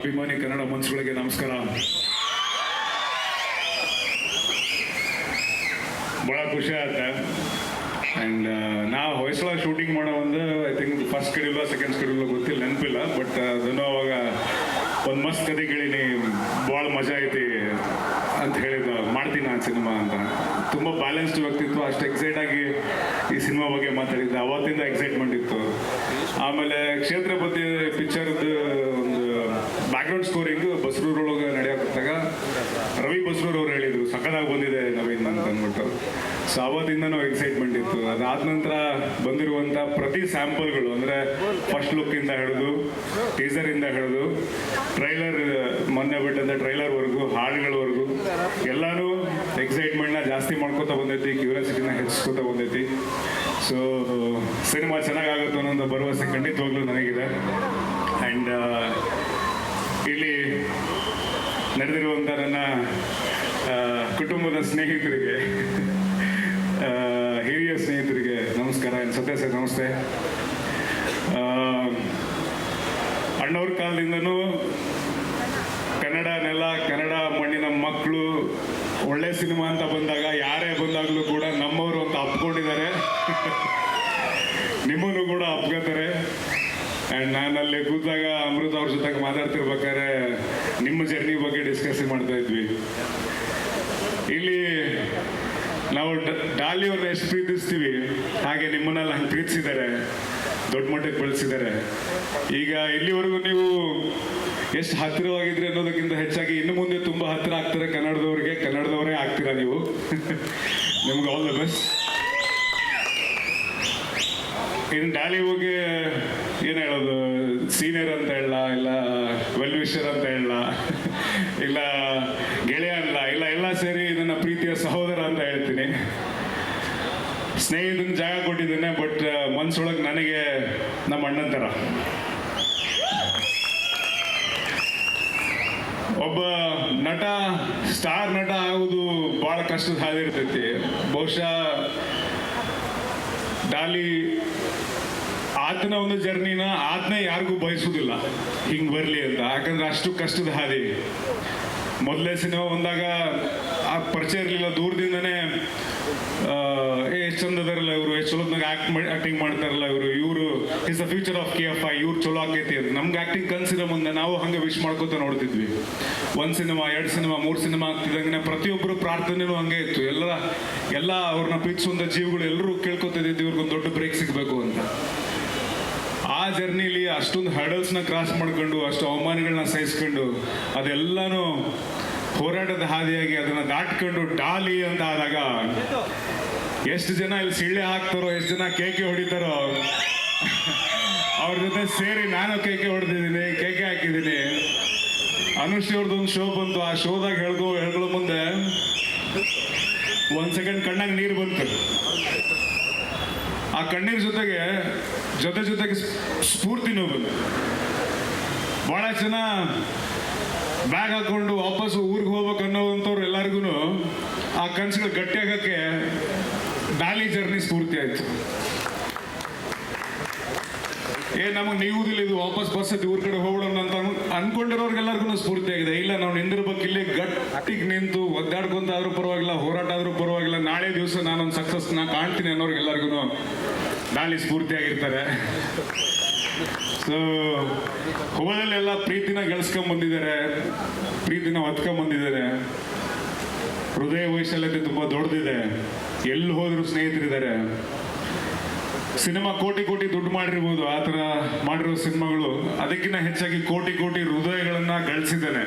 ಅಭಿಮಾನಿ ಕನ್ನಡ ಮನಸ್ಸುಗಳಿಗೆ ನಮಸ್ಕಾರ. ಭಾಳ ಖುಷಿ ಆಯ್ತು? ಆ್ಯಂಡ್ ನಾ ಹೊಯ್ಸಳ ಶೂಟಿಂಗ್ ಮಾಡೋ ಒಂದು ಐ ಥಿಂಕ್ ಫಸ್ಟ್ ಕಡಿಲ್ಲ ಸೆಕೆಂಡ್ ಕಡಿಲ್ಲ ಗೊತ್ತಿಲ್ಲ, ನೆನಪಿಲ್ಲ. ಬಟ್ ಅದನ್ನು ಅವಾಗ ಒಂದು ಮಸ್ತ್ ಕತೆ ಕೇಳೀನಿ ಭಾಳ ಮಜಾ ಐತಿ ಅಂತ ಹೇಳಿದ್ದು, ಮಾಡ್ತೀನಿ ನಾನು ಸಿನಿಮಾ ಅಂತ. ತುಂಬ ಬ್ಯಾಲೆನ್ಸ್ಡ್ ವ್ಯಕ್ತಿತ್ವ, ಅಷ್ಟು ಎಕ್ಸೈಟ್ ಆಗಿ ಈ ಸಿನಿಮಾ ಬಗ್ಗೆ ಮಾತಾಡಿದ್ದೆ. ಅವತ್ತಿಂದ ಎಕ್ಸೈಟ್ಮೆಂಟ್ ಇತ್ತು. ಆಮೇಲೆ ಕ್ಷೇತ್ರಪತಿ ಪಿಕ್ಚರ್ದು ಬ್ಯಾಕ್ಗ್ರೌಂಡ್ ಸ್ಕೋರಿಂಗ್ ಬಸ್ರೂರೊಳಗೆ ನಡೆಯೋಕ್ಕಾಗ ರವಿ ಬಸ್ರೂರ್ ಅವ್ರು ಹೇಳಿದ್ರು, ಸಖತ್ತಾಗಿ ಬಂದಿದೆ ನವೀನ್ ಅಂತ ಅಂದ್ಬಿಟ್ಟು. ಸೊ ಅವತ್ತಿಂದನೂ ಎಕ್ಸೈಟ್ಮೆಂಟ್ ಇತ್ತು. ಅದಾದ ನಂತರ ಬಂದಿರುವಂಥ ಪ್ರತಿ ಸ್ಯಾಂಪಲ್ಗಳು ಅಂದರೆ ಫಸ್ಟ್ ಲುಕ್ಕಿಂದ ಹಿಡಿದು ಟೀಸರಿಂದ ಹಿಡಿದು ಟ್ರೈಲರ್ ಮೊನ್ನೆ ಬಿಟ್ಟಂಥ ಟ್ರೈಲರ್ವರೆಗೂ ಹಾಡುಗಳವರೆಗೂ ಎಲ್ಲಾನು ಎಕ್ಸೈಟ್ಮೆಂಟ್ನ ಜಾಸ್ತಿ ಮಾಡ್ಕೋತಾ ಬಂದೈತಿ ಕ್ಯೂರಿಯಾಸಿಟಿನ ಹೆಚ್ಚಿಸ್ಕೋತಾ ಬಂದೈತಿ. ಸೊ ಸಿನಿಮಾ ಚೆನ್ನಾಗಾಗುತ್ತೆ ಅನ್ನೋ ಭರವಸೆ ಖಂಡಿತವಾಗ್ಲೂ ನನಗಿದೆ. ಇಲ್ಲಿ ನಡೆದಿರುವಂಥ ನನ್ನ ಕುಟುಂಬದ ಸ್ನೇಹಿತರಿಗೆ ಹಿರಿಯ ಸ್ನೇಹಿತರಿಗೆ ನಮಸ್ಕಾರ. ಸತ್ಯ ಸರ್, ನಮಸ್ತೆ. ಅಣ್ಣವ್ರ ಕಾಲದಿಂದನೂ ಕನ್ನಡ ನೆಲ, ಕನ್ನಡ ಮಣ್ಣಿನ ಮಕ್ಕಳು ಒಳ್ಳೆ ಸಿನಿಮಾ ಅಂತ ಬಂದಾಗ, ಯಾರೇ ಬಂದಾಗಲೂ ಕೂಡ ನಮ್ಮವರು ಅಂತ ಅಪ್ಕೊಂಡಿದ್ದಾರೆ. ನಿಮ್ಮನ್ನು ಕೂಡ ಅಪ್ಕೋತಾರೆ ಆ್ಯಂಡ್ ನಾನು ಅಲ್ಲಿ ಕೂತಾಗ ಅಮೃತ ಅವ್ರ ಜೊತೆಗೆ ಮಾತಾಡ್ತಿರ್ಬೇಕಾದ್ರೆ ನಿಮ್ಮ ಜರ್ನಿ ಬಗ್ಗೆ ಡಿಸ್ಕಸ್ ಮಾಡ್ತಾ ಇದ್ವಿ. ಇಲ್ಲಿ ನಾವು ಡಾಲಿಯವ್ರನ್ನ ಎಷ್ಟು ಪ್ರೀತಿಸ್ತೀವಿ, ಹಾಗೆ ನಿಮ್ಮನ್ನೆಲ್ಲ ಹಂಗೆ ಪ್ರೀತಿಸಿದ್ದಾರೆ, ದೊಡ್ಡ ಮಟ್ಟಕ್ಕೆ ಬೆಳೆಸಿದ್ದಾರೆ. ಈಗ ಇಲ್ಲಿವರೆಗೂ ನೀವು ಎಷ್ಟು ಹತ್ತಿರವಾಗಿದ್ರೆ ಅನ್ನೋದಕ್ಕಿಂತ ಹೆಚ್ಚಾಗಿ ಇನ್ನು ಮುಂದೆ ತುಂಬ ಹತ್ತಿರ ಆಗ್ತಾರೆ ಕನ್ನಡದವ್ರಿಗೆ, ಕನ್ನಡದವರೇ ಆಗ್ತೀರಾ ನೀವು? ನಿಮ್ಗೆ ಆಲ್ ದ ಬೆಸ್ಟ್ ಇನ್ನು ಡಾಲಿ ಬಗ್ಗೆ ಏನು ಹೇಳೋದು? ಸೀನಿಯರ್ ಅಂತ ಹೇಳ, ಇಲ್ಲ ವೆಲ್ ವಿಷರ್ ಅಂತ ಹೇಳ, ಇಲ್ಲ, ಗೆಳೆಯ ಅಲ್ಲ, ಇಲ್ಲ, ಎಲ್ಲ ಸೇರಿ ನನ್ನ ಪ್ರೀತಿಯ ಸಹೋದರ ಅಂತ ಹೇಳ್ತೀನಿ. ಸ್ನೇಹಿತನ ಜಾಗ ಕೊಟ್ಟಿದ್ದೇನೆ ಬಟ್ ಮನ್ಸೊಳಗೆ ನನಗೆ ನಮ್ಮ ಅಣ್ಣನ ಥರ ಒಬ್ಬ ನಟ ಸ್ಟಾರ್ ನಟ ಆಗೋದು ಭಾಳ ಕಷ್ಟದ ಹಾದಿರ್ತೈತಿ ಬಹುಶಃ ಡಾಲಿ ಆತನ ಒಂದು ಜರ್ನಿನ ಆತನ ಯಾರಿಗೂ ಬಯಸುವುದಿಲ್ಲ. ಹಿಂಗ್ ಬರ್ಲಿ ಅಂತ. ಯಾಕಂದ್ರೆ ಅಷ್ಟು ಕಷ್ಟದ ಹಾದಿ. ಮೊದಲೇ ಸಿನಿಮಾ ಬಂದಾಗ ಆ ಪರಿಚಯ ಇರಲಿಲ್ಲ. ದೂರದಿಂದನೇ ಏ, ಎಷ್ಟು ಚಂದ ಅದಾರಲ್ಲ ಇವರು. ಎಷ್ಟು ಚಲೋದ್ನಾಗ ಆಕ್ಟ್ ಮಾಡಿ ಆಕ್ಟಿಂಗ್ ಮಾಡ್ತಾರಲ್ಲ ಇವರು. ಇವರು is the future of K F I ಇವ್ರು ಚಲೋ ಆಕೈತಿ ಅಂತ. ನಮ್ಗೆ ಆಕ್ಟಿಂಗ್ ಕನ್ಸಿರೋ ಮುಂದೆ ನಾವು ಹಂಗೆ ವಿಶ್ ಮಾಡ್ಕೋತ ನೋಡ್ತಿದ್ವಿ. ಒಂದು ಸಿನಿಮಾ, ಎರಡು ಸಿನಿಮಾ, ಮೂರು ಸಿನಿಮಾ ಆಗ್ತಿದ್ದಂಗೆ ಪ್ರತಿಯೊಬ್ಬರು ಪ್ರಾರ್ಥನೆನೂ ಹಂಗೆ ಇತ್ತು. ಎಲ್ಲ ಎಲ್ಲ ಅವ್ರನ್ನ ಪ್ರೀತಿಸುವಂಥ ಜೀವಗಳು ಎಲ್ಲರೂ ಕೇಳ್ಕೊತಿದ್ದು ಇವ್ರಿಗೊಂದು ದೊಡ್ಡ ಬ್ರೇಕ್ ಸಿಗಬೇಕು ಅಂತ. ಆ ಜರ್ನಿಲಿ ಅಷ್ಟೊಂದು ಹರ್ಡಲ್ಸ್ನ ಕ್ರಾಸ್ ಮಾಡ್ಕೊಂಡು, ಅಷ್ಟು ಅವಮಾನಗಳನ್ನ ಸಹಿಸ್ಕೊಂಡು, ಅದೆಲ್ಲನೂ ಹೋರಾಟದ ಹಾದಿಯಾಗಿ ಅದನ್ನ ದಾಟ್ಕೊಂಡು ಡಾಲಿ ಅಂತ ಆದಾಗ ಎಷ್ಟು ಜನ ಇಲ್ಲಿ ಸಿಳ್ಳೆ ಹಾಕ್ತಾರೋ, ಎಷ್ಟು ಜನ ಕೇಕೆ ಹೊಡಿತಾರೋ, ಅವ್ರ ಜೊತೆ ಸೇರಿ ನಾನು ಕೇಕೆ ಹೊಡೆದಿದ್ದೀನಿ, ಕೇಕೆ ಹಾಕಿದ್ದೀನಿ. ಅನುಶ್ರೀ ಅವ್ರದ್ದೊಂದು ಶೋ ಬಂತು. ಆ ಶೋದಾಗ ಹೇಳ್ಕೊ, ಹೇಳ್ಕೊಳ್ಳೋ ಮುಂದೆ ಒಂದು ಸೆಕೆಂಡ್ ಕಣ್ಣಾಗ ನೀರು ಬಂತು. ಆ ಕಣ್ಣೀರ್ ಜೊತೆಗೆ, ಜೊತೆ ಜೊತೆಗೆ ಸ್ಫೂರ್ತಿ ಸ್ಫೂರ್ತಿನೂ ಬಂತು. ಬಹಳ ಜನ ಬ್ಯಾಗ್ ಹಾಕೊಂಡು ವಾಪಸ್ ಊರಿಗೆ ಹೋಗ್ಬೇಕು ಅನ್ನೋವಂಥವ್ರು ಎಲ್ಲರಿಗೂ ಆ ಕನಸುಗಳು ಗಟ್ಟಿಯಾಗಕ್ಕೆ ಡಾಲಿ ಜರ್ನಿ ಸ್ಫೂರ್ತಿ ಆಯ್ತು. ಏ, ನಮಗೆ ನೀವುದಿಲ್ಲ ಇದು ವಾಪಸ್ ಬಸ್ ಐತಿ ಊರ್ ಕಡೆ ಹೋಗೋಣ ಅಂತ ಅನ್- ಅನ್ಕೊಂಡಿರೋರ್ಗೆಲ್ಲರಿಗೂ ಸ್ಫೂರ್ತಿ ಆಗಿದೆ ಇಲ್ಲ, ನಾವು ನಿಂದಿರ್ಬೇಕು, ಇಲ್ಲಿ ಗಟ್ಟಿಗೆ ನಿಂತು ಒದ್ದಾಡ್ಕೊಂತ ಆದ್ರೂ ಪರವಾಗಿಲ್ಲ, ಹೋರಾಟ ಆದ್ರೂ ಪರವಾಗಿಲ್ಲ, ನಾಳೆ ದಿವಸ ನಾನೊಂದು ಸಕ್ಸಸ್ ನಾ ಕಾಣ್ತೀನಿ ಅನ್ನೋರ್ಗೆಲ್ಲರಿಗೂ ನಾಳೆ ಸ್ಫೂರ್ತಿ ಆಗಿರ್ತಾರೆ ಸೊ ಹೋದಲ್ಲೆಲ್ಲ ಪ್ರೀತಿನ ಗೆಲ್ಸ್ಕೊಂಡ್ ಬಂದಿದ್ದಾರೆ, ಪ್ರೀತಿನ ಹೊತ್ಕೊಂಡ್ ಬಂದಿದ್ದಾರೆ. ಹೃದಯ ವೈಶಾಲ್ಯತೆ ತುಂಬಾ ದೊಡ್ಡದಿದೆ. ಎಲ್ಲಿ ಹೋದ್ರು ಸ್ನೇಹಿತರಿದ್ದಾರೆ. ಸಿನಿಮಾ ಕೋಟಿ ಕೋಟಿ ದುಡ್ಡು ಮಾಡಿರ್ಬೋದು, ಆ ಥರ ಮಾಡಿರೋ ಸಿನಿಮಾಗಳು ಅದಕ್ಕಿಂತ ಹೆಚ್ಚಾಗಿ ಕೋಟಿ ಕೋಟಿ ಹೃದಯಗಳನ್ನ ಗಳಿಸಿದ್ದಾನೆ.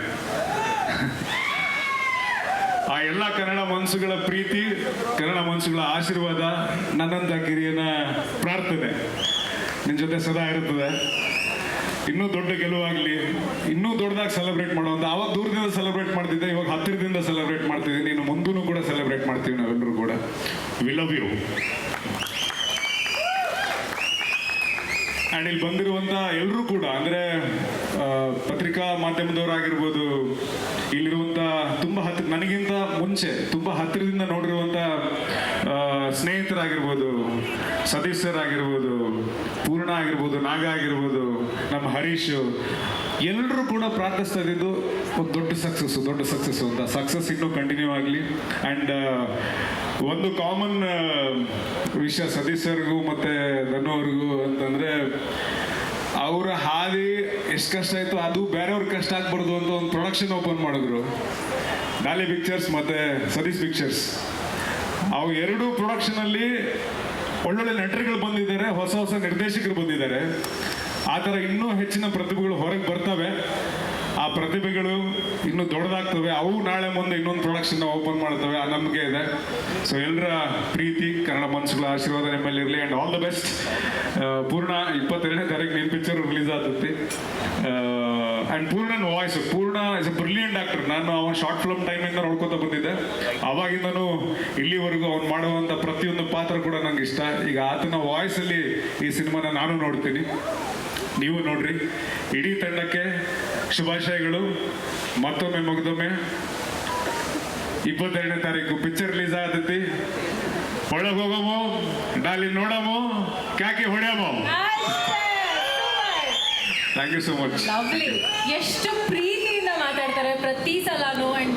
ಆ ಎಲ್ಲ ಕನ್ನಡ ಮನಸ್ಸುಗಳ ಪ್ರೀತಿ, ಕನ್ನಡ ಮನಸ್ಸುಗಳ ಆಶೀರ್ವಾದ ನನ್ನಂತ ಕಿರಿಯನ ಪ್ರಾರ್ಥನೆ ನಿನ್ನ ಜೊತೆ ಸದಾ ಇರುತ್ತದೆ. ಇನ್ನೂ ದೊಡ್ಡ ಗೆಲುವಾಗಲಿ, ಇನ್ನೂ ದೊಡ್ಡದಾಗಿ ಸೆಲೆಬ್ರೇಟ್ ಮಾಡುವಂತ ಅವಾಗ ದೂರದಿಂದ ಸೆಲೆಬ್ರೇಟ್ ಮಾಡ್ತಿದ್ದೆ, ಇವಾಗ ಹತ್ತಿರದಿಂದ ಸೆಲೆಬ್ರೇಟ್ ಮಾಡ್ತಿದ್ದೀನಿ, ಇನ್ನು ಮುಂದೂ ಕೂಡ ಸೆಲೆಬ್ರೇಟ್ ಮಾಡ್ತೀವಿ ನಾವೆಲ್ಲರೂ ಕೂಡ. ವಿ ಲವ್ ಯು ಆ್ಯಂಡ್ ಇಲ್ಲಿ ಬಂದಿರುವಂಥ ಎಲ್ಲರೂ ಕೂಡ ಅಂದರೆ ಪತ್ರಿಕಾ ಮಾಧ್ಯಮದವರಾಗಿರ್ಬೋದು ಇಲ್ಲಿರುವಂಥ ತುಂಬ ಹತ್ತಿರ ನನಗಿಂತ ಮುಂಚೆ ತುಂಬ ಹತ್ತಿರದಿಂದ ನೋಡಿರುವಂಥ ಆ, ಸ್ನೇಹಿತರಾಗಿರ್ಬೋದು ಸದಸ್ಯರಾಗಿರ್ಬೋದು ಪೂರ್ಣ ಆಗಿರ್ಬೋದು ನಾಗ ಆಗಿರ್ಬೋದು ನಮ್ಮ ಹರೀಶ್ ಎಲ್ಲರೂ ಕೂಡ ಪ್ರಾರ್ಥಿಸ್ತಾ ಇದ್ದಿದ್ದು ಒಂದು ದೊಡ್ಡ ಸಕ್ಸಸ್ ದೊಡ್ಡ ಸಕ್ಸಸ್ ಅಂತ. ಸಕ್ಸಸ್ ಇನ್ನೂ ಕಂಟಿನ್ಯೂ ಆಗಲಿ. ಆ್ಯಂಡ್ ಒಂದು ಕಾಮನ್ ವಿಷಯ ಸದಸ್ಯರಿಗೂ ಸರ್ಗೂ ಮತ್ತು ಅಂತಂದ್ರೆ ಅಂತಂದರೆ, ಅವರ ಹಾದಿ ಎಷ್ಟು ಕಷ್ಟ ಆಯಿತು ಅದು ಬೇರೆಯವ್ರ ಕಷ್ಟ ಆಗ್ಬಾರ್ದು ಅಂತ ಒಂದು ಪ್ರೊಡಕ್ಷನ್ ಓಪನ್ ಮಾಡಿದ್ರು. ಡಾಲಿ ಪಿಕ್ಚರ್ಸ್ ಮತ್ತು ಸತೀಶ್ ಪಿಕ್ಚರ್ಸ್ ಅವು ಎರಡೂ ಪ್ರೊಡಕ್ಷನಲ್ಲಿ ಒಳ್ಳೊಳ್ಳೆ ನಟರುಗಳು ಬಂದಿದ್ದಾರೆ, ಹೊಸ ಹೊಸ ನಿರ್ದೇಶಕರು ಬಂದಿದ್ದಾರೆ. ಆ ಥರ ಇನ್ನೂ ಹೆಚ್ಚಿನ ಪ್ರತಿಭೆಗಳು ಹೊರಗೆ ಬರ್ತವೆ. ಆ ಪ್ರತಿಭೆಗಳು ಇನ್ನೂ ದೊಡ್ಡದಾಗ್ತವೆ. ಅವು ನಾಳೆ ಮುಂದೆ ಇನ್ನೊಂದು ಪ್ರೊಡಕ್ಷನ್ ಓಪನ್ ಮಾಡ್ತವೆ ಆ ನಂಬಿಕೆ ಇದೆ. ಸೊ ಎಲ್ಲರ ಪ್ರೀತಿ, ಕನ್ನಡ ಮನಸ್ಸುಗಳ ಆಶೀರ್ವಾದ ನಿಮ್ಮಲ್ಲಿ ಇರಲಿ ಆ್ಯಂಡ್ ಆಲ್ ದ ಬೆಸ್ಟ್ ಪೂರ್ಣ ಇಪ್ಪತ್ತೆರಡನೇ ತಾರೀಕು ನಿನ್ನ ಪಿಕ್ಚರ್ ರಿಲೀಸ್ ಆಗ್ತೈತಿ and ಪೂರ್ಣನ voice Poorna is a brilliant actor ನಾನು ಅವನ ಶಾರ್ಟ್ ಫಿಲ್ಮ್ ಟೈಮಿಂದ ನೋಡ್ಕೊತ ಬಂದಿದ್ದೆ. ಅವಾಗಿಂದನೂ ಇಲ್ಲಿವರೆಗೂ ಅವ್ನು ಮಾಡುವಂಥ ಪ್ರತಿಯೊಂದು ಪಾತ್ರ ಕೂಡ ನಂಗೆ ಇಷ್ಟ. ಈಗ ಆತನ ವಾಯ್ಸಲ್ಲಿ ಈ ಸಿನಿಮಾನ ನಾನು ನೋಡ್ತೀನಿ. ನೀವು ನೋಡ್ರಿ, ಇಡೀ ತಂಡಕ್ಕೆ ಶುಭಾಶಯಗಳು. ಮತ್ತೊಮ್ಮೆ ಮುಗಿದೊಮ್ಮೆ ಇಪ್ಪತ್ತೆರಡನೇ ತಾರೀಕು ಪಿಕ್ಚರ್ ರಿಲೀಸ್ ಆಗತೈತಿ. ಒಳಗೆ ಹೋಗಮೋ ಡಾಲಿ ನೋಡಮೋ, ಕ್ಯಾಕಿ ಹೊಡೆಯಮೋ. ಥ್ಯಾಂಕ್ ಯು ಸೋ ಮಚ್ ಎಷ್ಟು ಪ್ರೀತಿಯಿಂದ ಮಾತಾಡ್ತಾರೆ ಪ್ರತಿ ಸಲನೂ. ಅಂಡ್